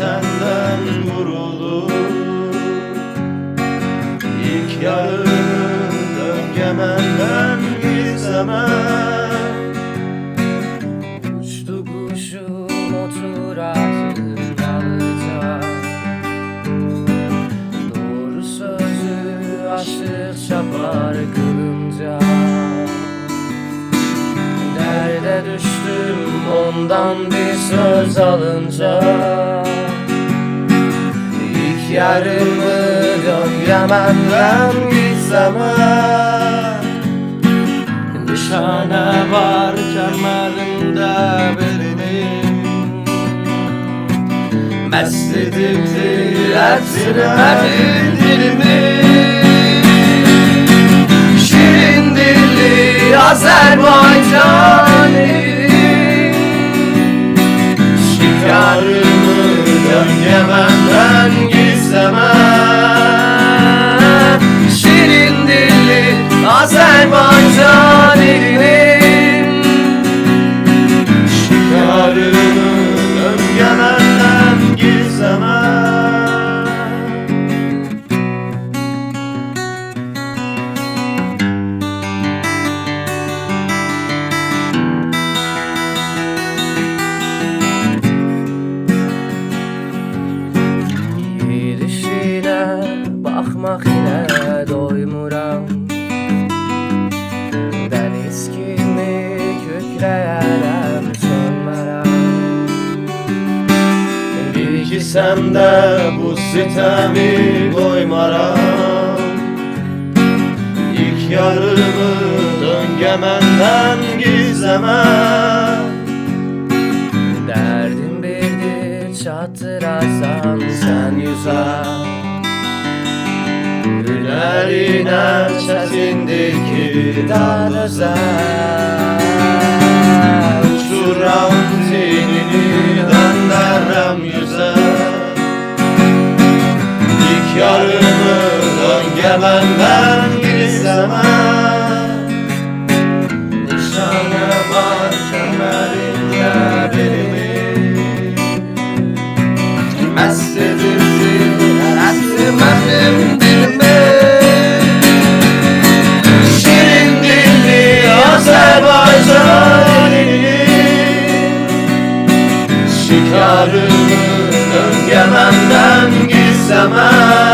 senden vuruldu İlk yarını döngemenden gizleme Uçtu kuşum oturasın alacak Doğru sözü aşık çapar kılınca Derde düştüm ondan bir söz alınca Yarımı döngemenden gizleme Nişane var kemerimde benim Mest ediptir ettirmedin dilimi. Şirin dilli Azerbaycan bu sitemi koymaram İlk yarımı döngemenden gizleme. Derdim birdir çattırasan sen yüzer. Güler iner çetindir ki Daha özel Uçuram döngemenden gizleme Nişane var kemerinde belimin Mest edildi etmedim dilimi Şirin dilli Azerbaycan elinin Şikarını döngemenden gizleme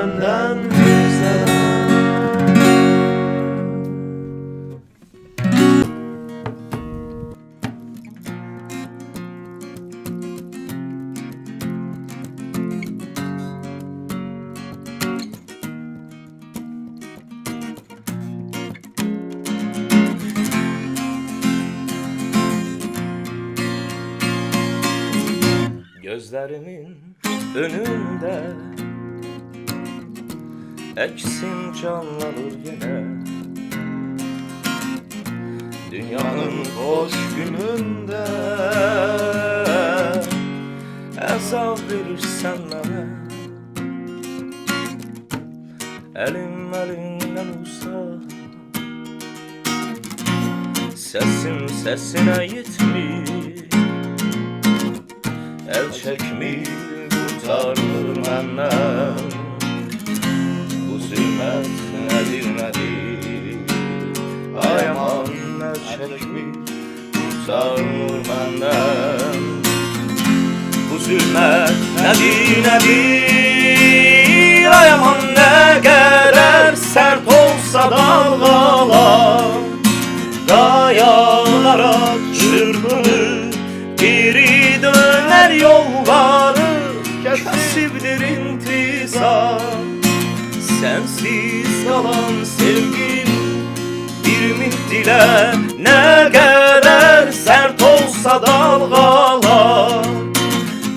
döngemenden gizleme Gözlerimin önünde Eksin canlanır yine. Dünyanın boş gününde Ezab verirsen bana Elim elinden uzak Sesim sesine yetmiş. El çekmiş kurtarır benden Bu zülmet nedir nedir Ay aman el çekmiş kurtarır benden Bu zülmet nedir nedir? Ay aman ne kadar sert olsa dalgalar sensiz kalan sevgim Bir middile ne kadar sert olsa dalgalar.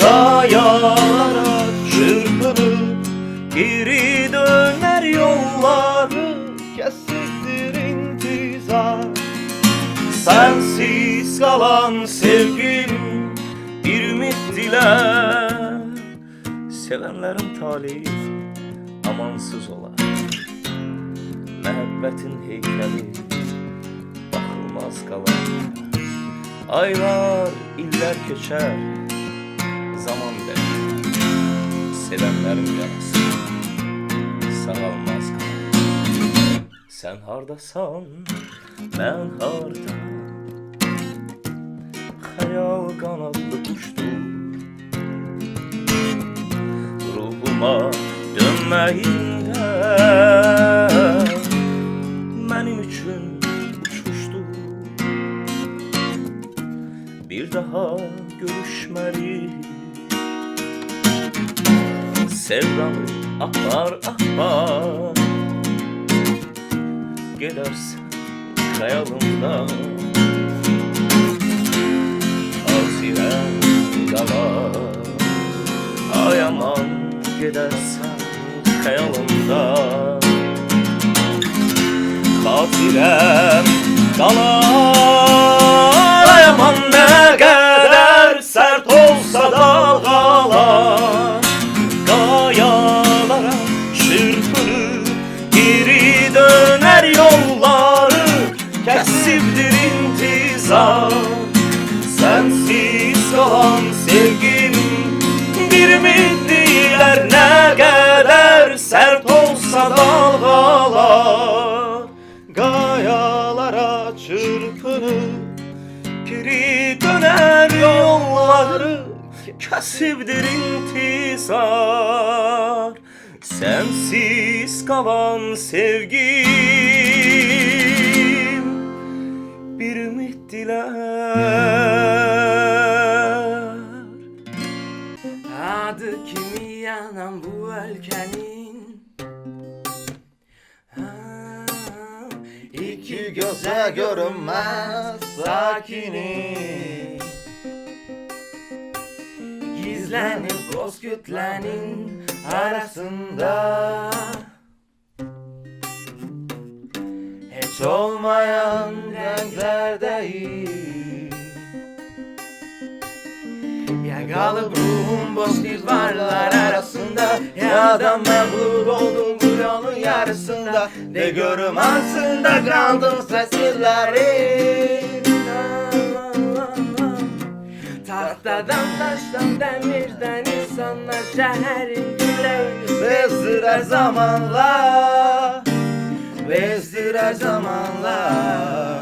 Dayanarak çırpınıp geri döner yolları. Kesiktir intizar. Sensiz kalan sevgim bir middile Sevenlerin talihi amansız olar Məhəbbətin heykəli baxılmaz qalar Aylar, illər keçər, zaman dəyişər Sevənlərin yarası sağalmaz qalar Sən hardasan, mən harda? Xəyal qanadlı quşdur. Ruhuma dönməyində Mənim üçün uçmuşdur Bir daha görüşmeli. Sevdamı ahbar ahbar Gidersen hayalımda Hasirem kalar Ay aman gidersen hayalımda Hatirem Kesipdir intizar Sensiz kalan sevgim. Bir ümit diler. Adı kimi yanan bu ülkenin? İki göze görünmez sakini Gizlenip bozkütlenin arasında. Hiç olmayan renklerdeyim. Yakalı ruhum boş divarlar arasında. Ya da mağlup oldum bu yolun yarısında. De görüm aslında kaldım seslerin Tahtadan taştan demirden insanlar şehrin güleğini Bezdirer zamanla Bezdirer zamanla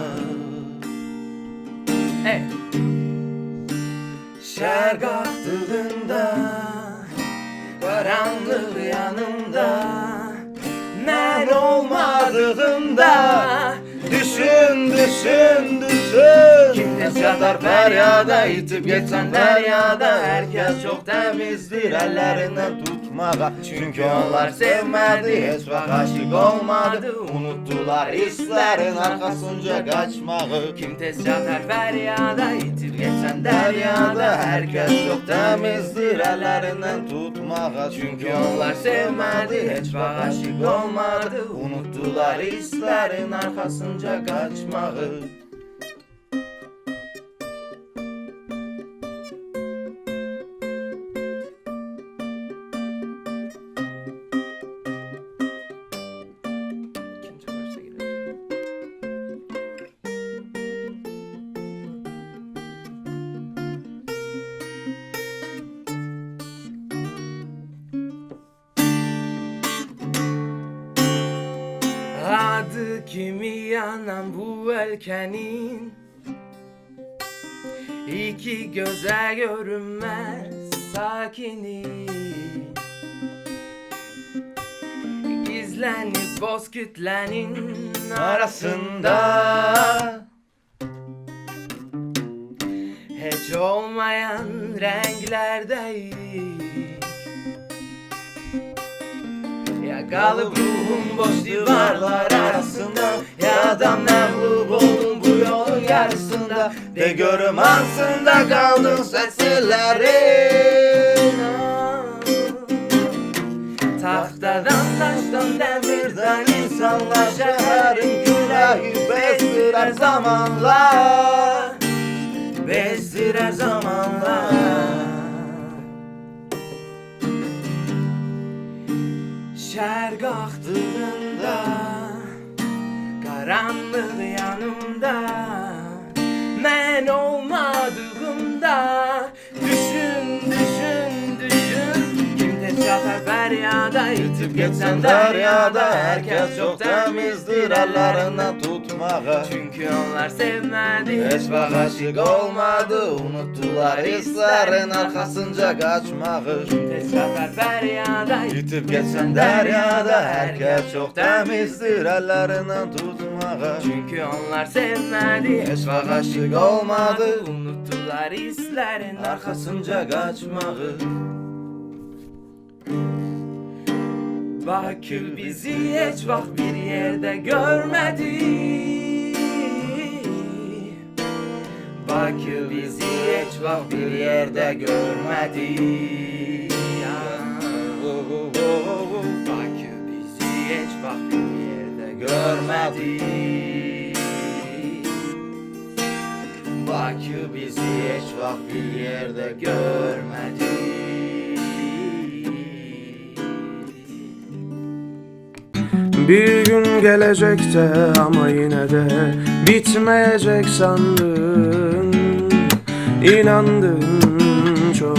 Çatar feryada itip geçen deryada Herkes çok temizdir ellerinden tutmağa. Çünkü onlar sevmedi bak aşık olmadı. Unuttular hislerin arkasınca kaçmağı. Kim tez çatar feryada itip geçen deryada Herkes çok temizdir ellerinden tutmağa. Çünkü onlar sevmedi bak aşık olmadı. Unuttular hislerin arkasınca kaçmağı kimi yanan bu ülkenin İki göze görünmez sakini Gizlenip bozkütlenin arasında. Hiç olmayan renklerdeyim Yakalı ruhum boş divarlar arasında. Ya da mağlup oldum bu yolun yarısında. De görüm ansında kaldın seslerin Tahtadan taştan demirden insanlar şehrin küreği bezdiler zamanla bezdirer zamanla Şer kalktığında Karanlık yanımda. Ben olmadığımda çatar feryada Yitip geçsen deryada Herkes çok temizdir Ellerinden tutmağa. Çünkü onlar sevmedi. Hiç vak aşık olmadı Unuttular hislerin arkasınca kaçmağı. Tek çatar feryada Yitip geçsen deryada Herkes çok temizdir Ellerinden tutmağa. Çünkü onlar sevmedi. Hiç vak aşık olmadı Unuttular hislerin Arkasınca kaçmağı Bakül bizi hiç vak bir yerde görmedi. Bakül bizi hiç vak bir yerde görmedi. Bakül bizi hiç vak bir yerde görmedi. Bakül bizi hiç vak bir yerde görmedi Bir gün gelecekte ama yine de bitmeyecek sandın. İnandın çok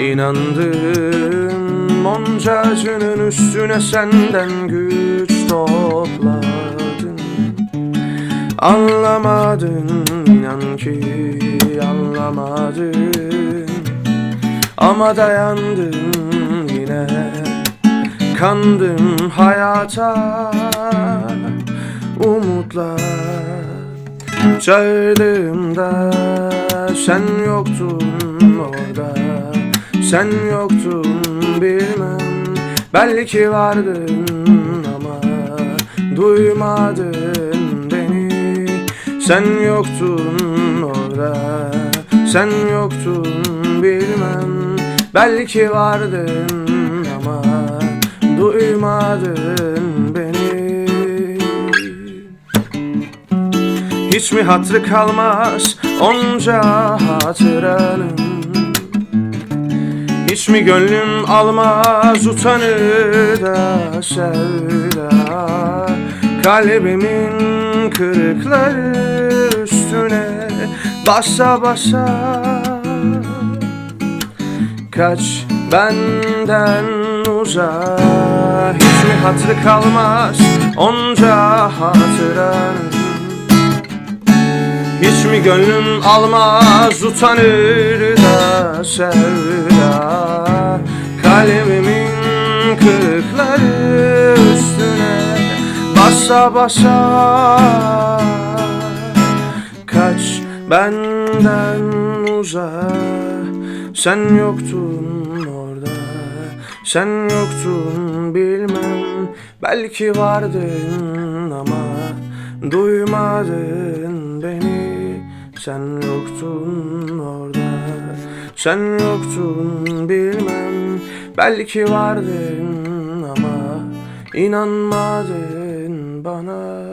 inandın. Onca acının üstüne senden güç topladın. Anlamadın inan ki anlamadın. Ama dayandın yine Kandım hayata. Umutla Çağırdığımda sen yoktun orada. Sen yoktun bilmem Belki vardın ama duymadın beni. Sen yoktun orada Sen yoktun bilmem Belki vardın duymadın beni. Hiç mi hatrı kalmaz onca hatıranın? Hiç mi gönlüm almaz utanır da sevda? Kalbimin kırıkları üstüne basa basa. Kaç benden uzak Hiç mi hatırı kalmaz onca hatıranın Hiç mi gönlüm almaz utanır da sevda? Kalbimin kırıkları üstüne basa basa. Kaç benden uzak Sen yoktun Sen yoktun bilmem Belki vardın ama Duymadın beni. Sen yoktun orada Sen yoktun bilmem Belki vardın ama inanmadın bana